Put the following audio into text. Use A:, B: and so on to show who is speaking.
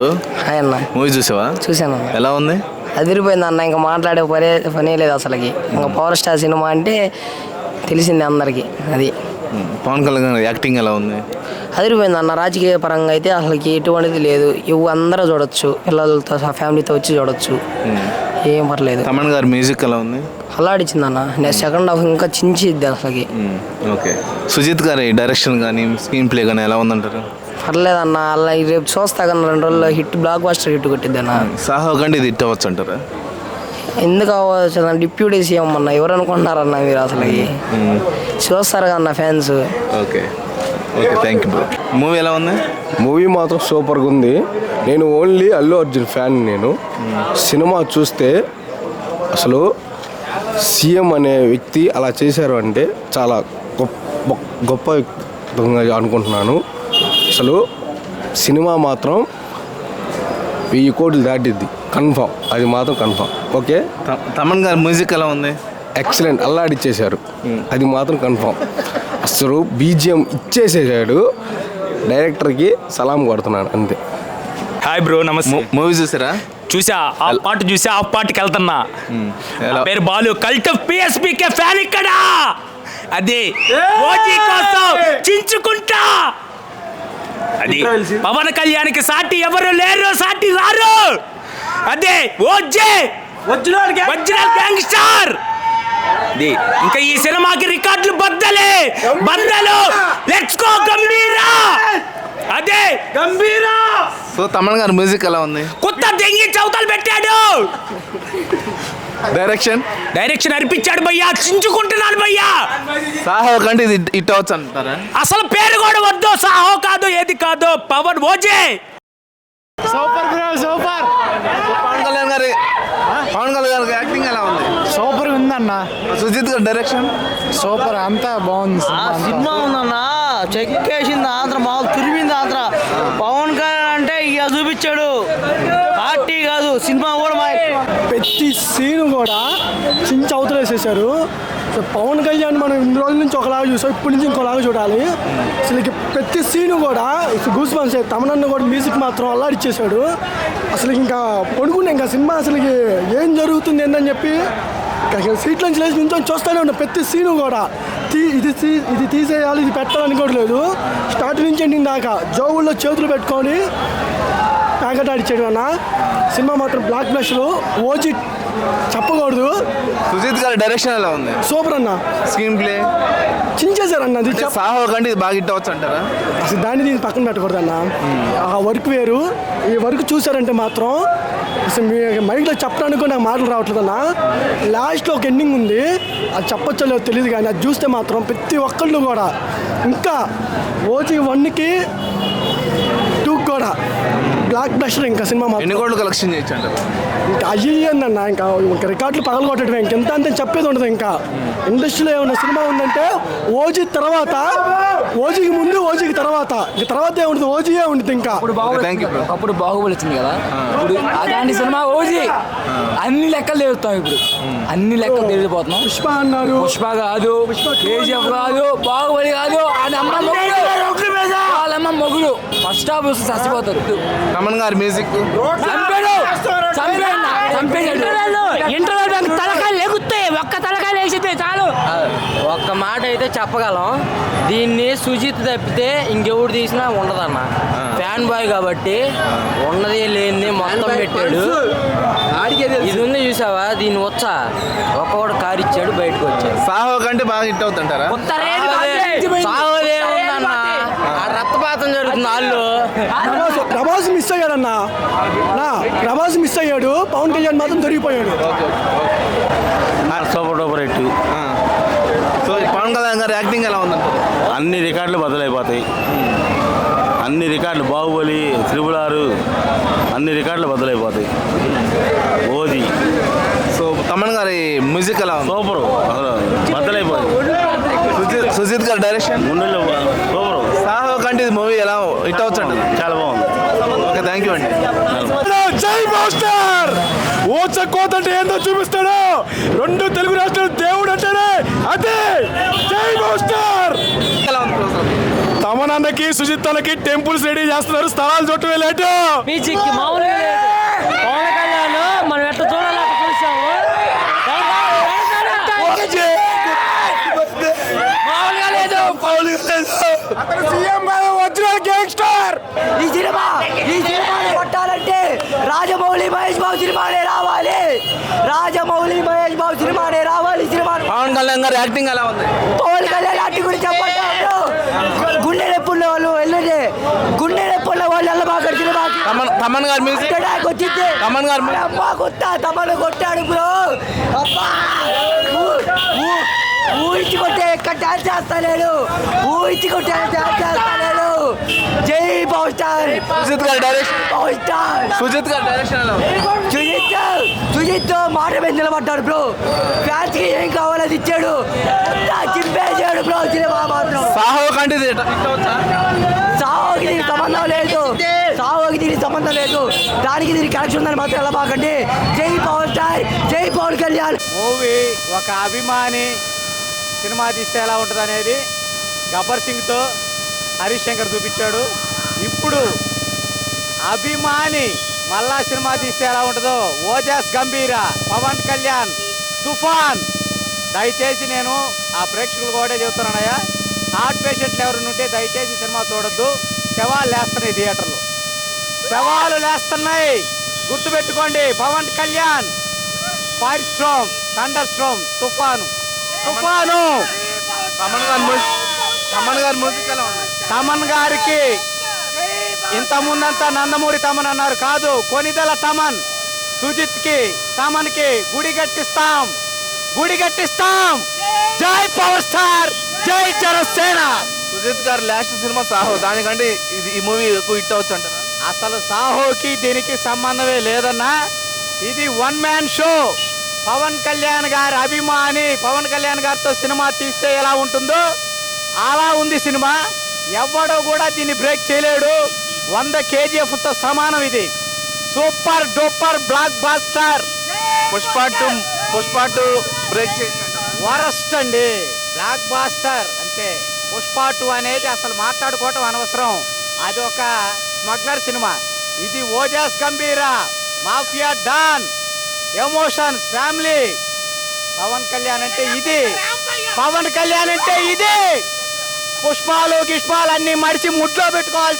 A: Hi అన్న.
B: Movie చూసావా?
A: అన్న.
B: ఎలా ఉంది?
A: అదిరిపోయింది అన్న ఇంకా మాట్లాడే పనే పనే లేదు అసలుకి. ఇంకా పవర్ స్టార్ సినిమా అంటే తెలిసింది అందరికి అది.
B: ఉమ్, పవన్ కళ్యాణ్ యాక్టింగ్ ఎలా ఉంది?
A: అదిరిపోయింది అన్న రాజకీయ పరంగా అయితే అసలుకి ఎటువంటిది లేదు. ఇవి అందరూ చూడొచ్చు పిల్లలతో ఫ్యామిలీతో వచ్చి చూడొచ్చు. ఏం పర్లేదు.
B: తమన్ గారి మ్యూజిక్ ఎలా ఉంది?
A: అల్లాడిచ్చింది అన్న నెక్స్ట్ సెకండ్ హాఫ్ ఇంకా చించిద్ది అసలుకి.
B: ఓకే సుజిత్ గారి డైరెక్షన్ కానీ స్క్రీన్ ప్లే కానీ ఎలా ఉందంటారు?
A: పర్లేదు అన్న అలా రేపు చూస్తా కన్నా రెండు రోజుల్లో హిట్ బ్లాక్ బాస్టర్ హిట్ కొట్టిద్ది అన్న
B: సాహో కంటే ఇది ఇట్టవచ్చు అంటారా
A: ఎందుకు అవ్వచ్చు అన్న డిప్యూటీ సీఎం అన్న ఎవరు అనుకుంటున్నారన్న మీరు అసలుకి చూస్తారు కన్నా fans.
B: Okay. Okay thank you movie ఎలా ఉంది?
C: మూవీ మాత్రం సూపర్గా ఉంది. నేను ఓన్లీ అల్లు అర్జున్ ఫ్యాన్ నేను. సినిమా చూస్తే అసలు సీఎం అనే వ్యక్తి అలా చేశారు అంటే చాలా గొప్ప గొప్ప వ్యక్తిగా అనుకుంటున్నాను. అసలు సినిమా మాత్రం వెయ్యి కోట్లు దాటిద్ది. కన్ఫామ్. అది మాత్రం కన్ఫామ్. ఓకే?
B: తమన్ గారి మ్యూజిక్ ఎలా ఉంది?
C: ఎక్సలెంట్. అల్లాడిచ్చేశారు. అది మాత్రం కన్ఫామ్. అసలు బీజిఎం ఇచ్చేసేసాడు. డైరెక్టర్కి సలాం కొడుతున్నాను అంతే.
D: హాయ్ బ్రో నమస్తే.
B: మూవీ చూసారా?
D: చూసా. ఆ పాట చూసా. ఆ పాటకి వెళ్తున్నా. పేరు బాలు. కల్ట్ పిఎస్పీకే ఫ్యాన్ ఇక్కడ. అది. ఓజీ కోసం చించుకుంటా. అది పవన్ కళ్యాణ్కి సాటి ఎవరు లేరు సాటి రారు. అదే ఓజే ఒరిజినల్ గ్యాంగ్స్టర్ ఇది ఇంకా ఈ సినిమాకి రికార్డులు బద్దలే. బద్దలు. Let's go Gambheera. అదే. గంభీరా.
B: సో తమన్ గారి మ్యూజిక్ ఎలా ఉంది?
D: కొత్త దెంగి చౌతలు పెట్టాడు.
B: డైరెక్షన్
D: డైరెక్షన్ అనిపించాడు భయ్యా. చించుకుంటున్నాడు భయ్యా.
B: సాహో కంటే ఇది ఇట్టవచ్చు అంటారా?
D: అసలు పేరు కూడా వద్దు. సాహో కాదు ఏది కాదు పవన్ ఓజే.
B: పవన్ కళ్యాణ్ గారి పవన్ కళ్యాణ్ గారి యాక్టింగ్ ఎలా ఉంది?
E: సూపర్ ఉందన్న.
B: సుజిత్ గారి డైరెక్షన్
E: సూపర్ అంతా బాగుంది సినిమా అంతా.
F: సినిమా ఉందన్న. చెక్కేసింది ఆంధ్ర మామూలు తురిమింది ఆంధ్ర. పవన్ కళ్యాణ్ అంటే ఇక చూపించాడు. పార్టీ కాదు సినిమా కూడా
E: ప్రతి సీన్ కూడా చించి అవతలేసేసారు సో పవన్ కళ్యాణ్ మనం ఇన్ని రోజుల నుంచి ఒకలాగా చూసాం ఇప్పటి నుంచి ఇంకోలాగా చూడాలి. అసలు ప్రతి సీను కూడా గూస్ బండ్స్ తమనన్న కూడా మ్యూజిక్ మాత్రం అల్లాడిచ్చేసాడు అసలు ఇంకా పడుకునే ఇంకా సినిమా అసలు ఏం జరుగుతుంది ఏందని చెప్పి ఇంకా సీట్ల నుంచి లేచి నుంచి చూస్తూనే ఉన్నాం. ప్రతి సీను కూడా తీ ఇది తీ ఇది తీసేయాలి ఇది పెట్టాలని కూడా లేదు. స్టార్ట్ నుంచి ఎండింగ్ దాకా జోగుల్లో చేతులు పెట్టుకొని ప్యాకెట్ ఆడిచ్చాడు అన్న. సినిమా మాత్రం బ్లాక్ బ్లష్లు ఓజీ చెప్పకూడదు.
B: సుజిత్ గారి డైరెక్షన్ ఎలా ఉంది?
E: సూపర్ అన్న.
B: స్క్రీన్ ప్లే
E: చించేశారన్న అది చెప్ప
B: సాహో కంటే ఇది బాగా ఇట్టవచ్చు అంటారా?
E: అసలు దాన్ని దీన్ని పక్కన పెట్టకూడదు అన్న ఆ వర్క్ వేరు. ఈ వర్క్ చూసారంటే మాత్రం అసలు మీ మైక్లో చెప్పడానికి నాకు మాటలు రావట్లేదు అన్న. లాస్ట్లో ఒక ఎండింగ్ ఉంది. అది చెప్పొచ్చో లేదో తెలియదు కానీ అది చూస్తే మాత్రం ప్రతి ఒక్కళ్ళు కూడా ఇంకా ఓజీ వన్కి టూ కూడా. బ్లాక్ బ్లస్టర్ ఇంకా సినిమా
B: ఎన్ని కోట్లు కలెక్షన్ చేయొచ్చు అంటారు
E: ఇంకా అయ్యి అన్న ఇంకా ఇంకా రికార్డులు పగల కొట్టడం ఇంకెంత అంత చెప్పేది ఉండదు ఇంకా ఇండస్ట్రీలో ఏమన్నా సినిమా ఉందంటే ఓజీ తర్వాత ఓజీకి ముందు ఓజీకి తర్వాత ఇంక తర్వాత ఏముంటుంది ఓజీయే ఉంటుంది ఇంకా
G: అప్పుడు బాహుబలి వచ్చింది కదా ఇప్పుడు అలాంటి సినిమా ఓజీ అన్ని లెక్కలు తెలుస్తాం ఇప్పుడు అన్ని లెక్కలు తెలియపోతున్నాం
E: పుష్ప అన్నారు
G: పుష్ప కాదు కేజీఎఫ్ కాదు బాహుబలి కాదు ఆయన అమ్మ వాళ్ళమ్మ మొగుడు. ఫస్ట్ హాఫ్ వస్తే చచ్చిపోతారు
B: తమన్ గారి మ్యూజిక్
G: చంపాడు. చంపాడు.
D: ఇంటర్వ్యూ లెగుతాయి. ఒక్క తలకాయలు వేసితే చాలు.
F: ఒక్క మాట అయితే చెప్పగలం. దీన్ని సుజిత్ తప్పితే ఇంకెవడు తీసినా ఉండదన్న. ఫ్యాన్ బాయ్ కాబట్టి ఉన్నది లేనిది మొత్తం పెట్టాడు. ఇది ఉంది చూసావా? దీన్ని వచ్చా. ఒక్కొక్కడు కారు ఇచ్చాడు బయటకు వచ్చాడు.
B: సాహో కంటే బాగా హిట్ అవుతుంటారా?
F: సాగదేముందన్న ఆ రక్తపాతం జరుగుతుంది వాళ్ళు.
E: ప్రభాస్ మిస్ అయ్యాడన్న? నా ప్రభాస్ మిస్ అయ్యాడు పవన్ కళ్యాణ్ మాత్రం దొరికిపోయాడు.
H: Super duper hit.
B: So Pawan Kalyan గారి యాక్టింగ్ ఎలా ఉందంటారు?
H: అన్ని రికార్డులు బదులైపోతాయి. అన్ని రికార్డులు బాహుబలి త్రిబుల్ ఆరు అన్ని రికార్డులు బదులైపోతాయి. ఓది
B: సో తమన్ గారి మ్యూజిక్ ఎలా ఉంది?
H: సూపర్. అసలు బద్దలైపోతుంది
B: సుజిత్ సుజిత్ గారి డైరెక్షన్?
H: సూపర్.
B: సాహో కంటే ఇది మూవీ ఎలా హిట్ అంటారు
H: చాలా బాగుంది.
B: ఓకే థ్యాంక్ యూ అండి.
E: జై మాస్టర్! ఓచ కోత అంటే ఏందో చూపిస్తాడు. రెండు తెలుగు రాష్ట్రాలు దేవుడు అంటాడే అదే! జై మాస్టర్!
C: తమనన్నకి సుజిత్తలకి టెంపుల్స్ రెడీ చేస్తున్నారు. స్థలాలు చుట్టూ వెళ్ళేట్టు
F: బీచ్కి మామూలుగా లేదు. పవన్ చూసాము మామూలుగా లేదు
A: ఈ సినిమా ఈ సినిమాని కొట్టాలంటే రాజమౌళి మహేష్ బాబు సినిమానే రావాలి. రాజమౌళి మహేష్ బాబు సినిమానే రావాలి సినిమా
B: పవన్ కళ్యాణ్ గారి యాక్టింగ్ ఎలా ఉంది?
A: పవన్ కళ్యాణ్ అట్టి గురించి చెప్పండి గుండె నొప్పున్న వాళ్ళు వెళ్ళండి. గుండె నొప్పున్న వాళ్ళు వెళ్ళబాకండి సినిమాకి.
B: తమన్ తమన్ గారి మ్యూజిక్
A: వచ్చింది.
B: తమన్ గారు
A: అమ్మా కొట్టా తమను కొట్టాడు బ్రో. అబ్బా! ఊహించి కొట్టే ఎక్కడ డాన్స్ చేస్తాను ఊహించి కొట్టే డాన్స్ చేస్తాను జై పవర్ స్టార్
B: సుజిత్ గారి డైరెక్షన్
A: పవర్ స్టార్
B: సుజిత్ గారి డైరెక్షన్
A: సుజిత్ సుజిత్ మాట మీద నిలబడ్డాడు బ్రో. ఫ్యాన్స్కి ఏం కావాలో అది ఇచ్చాడు చింపేసాడు బ్రో సినిమా మాత్రం.
B: సాహో కంటే?
A: సావుకి దీనికి సంబంధం లేదు. సావుకి దీనికి సంబంధం లేదు. దానికి దీనికి కనెక్షన్ ఉందని మాత్రం ఎలా బాకండి జై పవన్ స్టార్ జై పవన్ కళ్యాణ్.
I: మూవీ ఒక అభిమాని సినిమా తీస్తే ఎలా ఉంటుంది అనేది గబ్బర్ సింగ్తో హరీష్ శంకర్ చూపించాడు. ఇప్పుడు అభిమాని మళ్ళా సినిమా తీస్తే ఎలా ఉంటుందో ఓజాస్ గంభీర పవన్ కళ్యాణ్ తుఫాన్. దయచేసి నేను ఆ ప్రేక్షకులు కూడా చెబుతున్నానయ్యా హార్ట్ పేషెంట్లు ఎవరు ఉంటే దయచేసి సినిమా చూడొద్దు. శవాలు లేస్తున్నాయి థియేటర్లో. శవాలు లేస్తున్నాయి. గుర్తుపెట్టుకోండి Pawan Kalyan fire storm thunder storm తుఫాను. తుఫాను.
B: తమన్ గారి తమన్ గారి మ్యూజిక్ ఎలా ఉంది
I: తమన్ గారికి ఇంత ముందంతా నందమూరి తమన్ అన్నారు. కాదు కొనిదెల తమన్. సుజిత్కి తమన్కి గుడి కట్టిస్తాం. గుడి కట్టిస్తాం. జై పవర్ స్టార్ జై జనసేన.
B: సుజిత్ గారి లాస్ట్ సినిమా సాహో దానికంటే ఇది ఈ మూవీ ఎక్కువ హిట్ అవచ్చు అంటారా?
I: అసలు సాహోకి దీనికి సంబంధమే లేదన్నా ఇది one man show. Pavan Kalyan గారి అభిమాని పవన్ కళ్యాణ్ గారితో సినిమా తీస్తే ఎలా ఉంటుందో? అలా ఉంది సినిమా. ఎవడో కూడా దీన్ని బ్రేక్ చేయలేడు. వంద కేజీఎఫ్తో సమానం ఇది. Super duper blockbuster.
B: Pushpa two Pushpa two break
I: worst అండి. బ్లాక్ బాస్టర్ అంతే. పుష్ప టూ అనేది అసలు మాట్లాడుకోవటం అనవసరం. అది ఒక స్మగ్లర్ సినిమా. ఇది Ojas Gambheera. Mafia don. Emotions family Pavan Kalyan అంటే ఇది. పవన్ కళ్యాణ్ అంటే ఇది. పుష్పాలు గిష్పాలు అన్ని మడిచి ముడ్లో పెట్టుకోవాల్సి